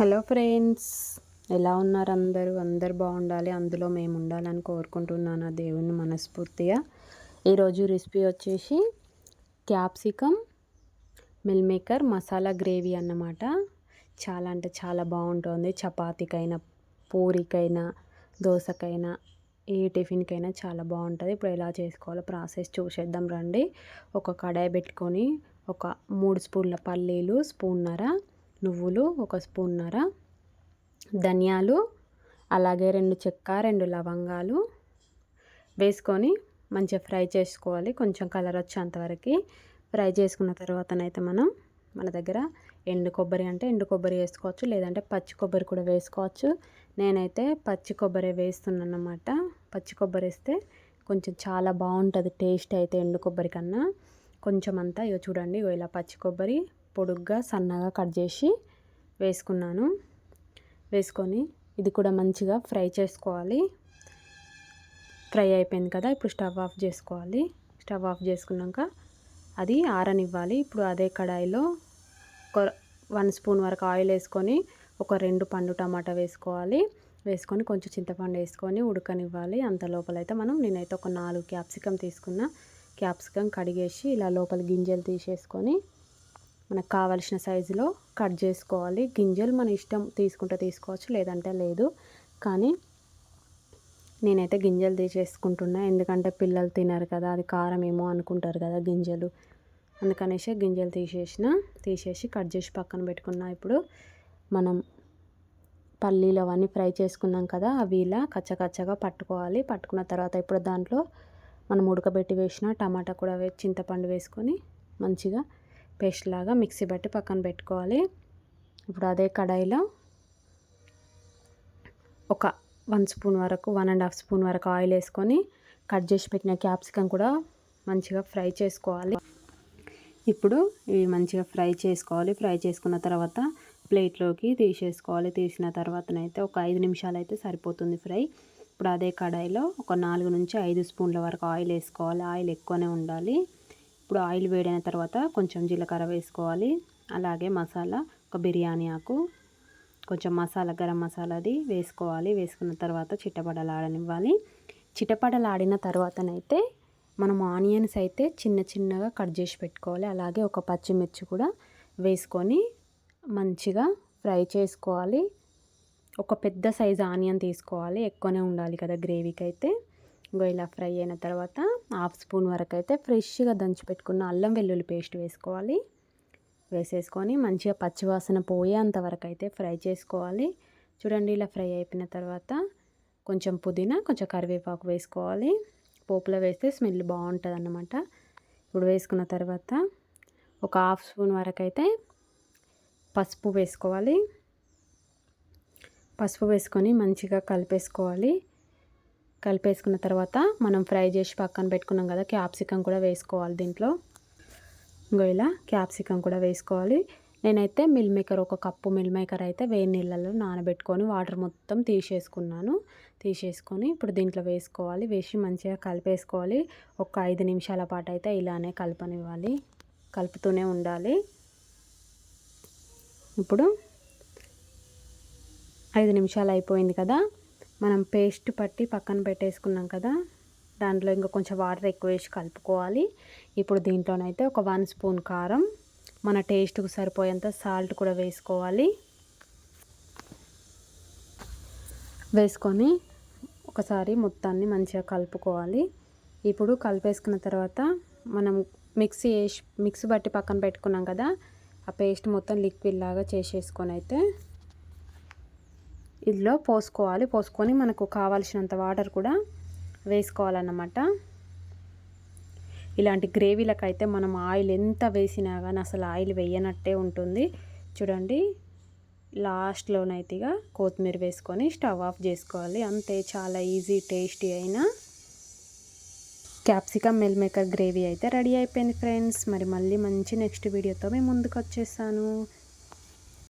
Hello friends ఎలా ఉన్నారు అందరూ? అందరు బాగుండాలి అందులో మేము ఉండాలని కోరుకుంటున్నాను ఆ దేవుని మనస్ఫూర్తిగా. ఈరోజు రెసిపీ వచ్చేసి capsicum meal maker masala gravy అన్నమాట. చాలా అంటే చాలా బాగుంటుంది. చపాతీకైనా పూరికైనా దోశకైనా ఏ టిఫిన్కైనా చాలా బాగుంటుంది. ఇప్పుడు ఎలా చేసుకోవాలో ప్రాసెస్ చూసేద్దాం రండి. ఒక కడాయి పెట్టుకొని ఒక మూడు స్పూన్ల పల్లీలు స్పూన్నర నువ్వులు ఒక స్పూన్నర ధనియాలు అలాగే రెండు చెక్క రెండు లవంగాలు వేసుకొని మంచిగా ఫ్రై చేసుకోవాలి. కొంచెం కలర్ వచ్చేంతవరకు ఫ్రై చేసుకున్న తర్వాతనైతే మనం మన దగ్గర ఎండు కొబ్బరి అంటే ఎండు కొబ్బరి వేసుకోవచ్చు లేదంటే పచ్చి కొబ్బరి కూడా వేసుకోవచ్చు. నేనైతే పచ్చి కొబ్బరి వేస్తున్నాను అన్నమాట పచ్చి కొబ్బరి వేస్తే కొంచెం చాలా బాగుంటుంది టేస్ట్ అయితే ఎండు కొబ్బరి కన్నా. కొంచెం అంతా ఇక చూడండి ఇలా పచ్చి కొబ్బరి పొడుగ్గా సన్నగా కట్ చేసి వేసుకున్నాను. వేసుకొని ఇది కూడా మంచిగా ఫ్రై చేసుకోవాలి. ఫ్రై అయిపోయింది కదా ఇప్పుడు స్టవ్ ఆఫ్ చేసుకోవాలి. స్టవ్ ఆఫ్ చేసుకున్నాక అది ఆరనివ్వాలి. ఇప్పుడు అదే కడాయిలో ఒక వన్ స్పూన్ వరకు ఆయిల్ వేసుకొని ఒక రెండు పండు టమాటా వేసుకోవాలి. వేసుకొని కొంచెం చింతపండు వేసుకొని ఉడకనివ్వాలి. అంత లోపలైతే మనం నేనైతే ఒక నాలుగు క్యాప్సికమ్ తీసుకున్న క్యాప్సికమ్ కడిగేసి ఇలా లోపల గింజలు తీసేసుకొని మనకు కావలసిన సైజులో కట్ చేసుకోవాలి. గింజలు మన ఇష్టం తీసుకుంటే తీసుకోవచ్చు లేదంటే లేదు. కానీ నేనైతే గింజలు తీసేసుకుంటున్నా. ఎందుకంటే పిల్లలు తినరు కదా అది కారం ఏమో అనుకుంటారు కదా గింజలు. అందుకనేసి గింజలు తీసేసిన తీసేసి కట్ చేసి పక్కన పెట్టుకున్నా. ఇప్పుడు మనం పల్లీలు అవన్నీ ఫ్రై చేసుకున్నాం కదా అవి ఇలా కచ్చకచ్చగా పట్టుకోవాలి. పట్టుకున్న తర్వాత ఇప్పుడు దాంట్లో మనం ఉడకబెట్టి వేసిన టమాటా కూడా చింతపండు వేసుకొని మంచిగా పేస్ట్ లాగా మిక్సీ బట్టి పక్కన పెట్టుకోవాలి. ఇప్పుడు అదే కడాయిలో ఒక వన్ స్పూన్ వరకు వన్ అండ్ హాఫ్ స్పూన్ వరకు ఆయిల్ వేసుకొని కట్ చేసి పెట్టిన క్యాప్సికమ్ కూడా మంచిగా ఫ్రై చేసుకోవాలి. ఇప్పుడు ఇవి మంచిగా ఫ్రై చేసుకోవాలి. ఫ్రై చేసుకున్న తర్వాత ప్లేట్లోకి తీసేసుకోవాలి. తీసిన తర్వాతనైతే ఒక ఐదు నిమిషాలు అయితే సరిపోతుంది ఫ్రై. ఇప్పుడు అదే కడాయిలో ఒక నాలుగు నుంచి ఐదు స్పూన్ల వరకు ఆయిల్ వేసుకోవాలి. ఆయిల్ ఎక్కువనే ఉండాలి. ఇప్పుడు ఆయిల్ వేడైన తర్వాత కొంచెం జీలకర్ర వేసుకోవాలి. అలాగే మసాలా ఒక బిర్యానీ ఆకు కొంచెం మసాలా గరం మసాలాది వేసుకోవాలి. వేసుకున్న తర్వాత చిట్టపడలాడనివ్వాలి చిట్టపడలాడిన తర్వాతనైతే మనం ఆనియన్స్ అయితే చిన్న చిన్నగా కట్ చేసి పెట్టుకోవాలి. అలాగే ఒక పచ్చిమిర్చి కూడా వేసుకొని మంచిగా ఫ్రై చేసుకోవాలి. ఒక పెద్ద సైజు ఆనియన్ తీసుకోవాలి. ఎక్కువనే ఉండాలి కదా గ్రేవీకి అయితే ఇంకో ఇలా ఫ్రై అయిన తర్వాత హాఫ్ స్పూన్ వరకు అయితే ఫ్రెష్గా దంచి పెట్టుకున్న అల్లం వెల్లుల్లి పేస్ట్ వేసుకోవాలి. వేసేసుకొని మంచిగా పచ్చివాసన పోయేంత వరకు అయితే ఫ్రై చేసుకోవాలి. చూడండి ఇలా ఫ్రై అయిపోయిన తర్వాత కొంచెం పుదీనా కొంచెం కరివేపాకు వేసుకోవాలి. పోపులో వేస్తే స్మెల్ బాగుంటుంది అన్నమాట ఇప్పుడు వేసుకున్న తర్వాత ఒక హాఫ్ స్పూన్ వరకు అయితే పసుపు వేసుకోవాలి. పసుపు వేసుకొని మంచిగా కలిపేసుకోవాలి. కలిపేసుకున్న తర్వాత మనం ఫ్రై చేసి పక్కన పెట్టుకున్నాం కదా క్యాప్సికమ్ కూడా వేసుకోవాలి దీంట్లో. ఇంకో ఇలా క్యాప్సికమ్ కూడా వేసుకోవాలి. నేనైతే మిల్ మేకర్ ఒక కప్పు మిల్ మేకర్ అయితే వేడి నీళ్ళలో నానబెట్టుకొని వాటర్ మొత్తం తీసేసుకున్నాను. తీసేసుకొని ఇప్పుడు దీంట్లో వేసుకోవాలి. వేసి మంచిగా కలిపేసుకోవాలి. ఒక ఐదు నిమిషాల పాటు అయితే ఇలానే కలపనివ్వాలి. కలుపుతూనే ఉండాలి. ఇప్పుడు ఐదు నిమిషాలు అయిపోయింది కదా మనం పేస్ట్ పట్టి పక్కన పెట్టేసుకున్నాం కదా దాంట్లో ఇంకా కొంచెం వాటర్ ఎక్కువ వేసి కలుపుకోవాలి. ఇప్పుడు దీంట్లోనైతే ఒక వన్ స్పూన్ కారం మన టేస్ట్కు సరిపోయేంత సాల్ట్ కూడా వేసుకోవాలి. వేసుకొని ఒకసారి మొత్తాన్ని మంచిగా కలుపుకోవాలి. ఇప్పుడు కలిపేసుకున్న తర్వాత మనం మిక్సీ వేసి మిక్సీ బట్టి పక్కన పెట్టుకున్నాం కదా ఆ పేస్ట్ మొత్తం లిక్విడ్ లాగా చేసేసుకొని అయితే ఇందులో పోసుకోవాలి. పోసుకొని మనకు కావాల్సినంత వాటర్ కూడా వేసుకోవాలన్నమాట. ఇలాంటి గ్రేవీలకు అయితే మనం ఆయిల్ ఎంత వేసినా కానీ అసలు ఆయిల్ వేయనట్టే ఉంటుంది. చూడండి లాస్ట్లోనైతేగా కొత్తిమీర వేసుకొని స్టవ్ ఆఫ్ చేసుకోవాలి. అంతే చాలా ఈజీ టేస్టీ అయిన క్యాప్సికమ్ మిల్ మేకర్ గ్రేవీ అయితే రెడీ అయిపోయింది ఫ్రెండ్స్. మరి మళ్ళీ మంచి నెక్స్ట్ వీడియోతో మేము ముందుకు వచ్చేసాను.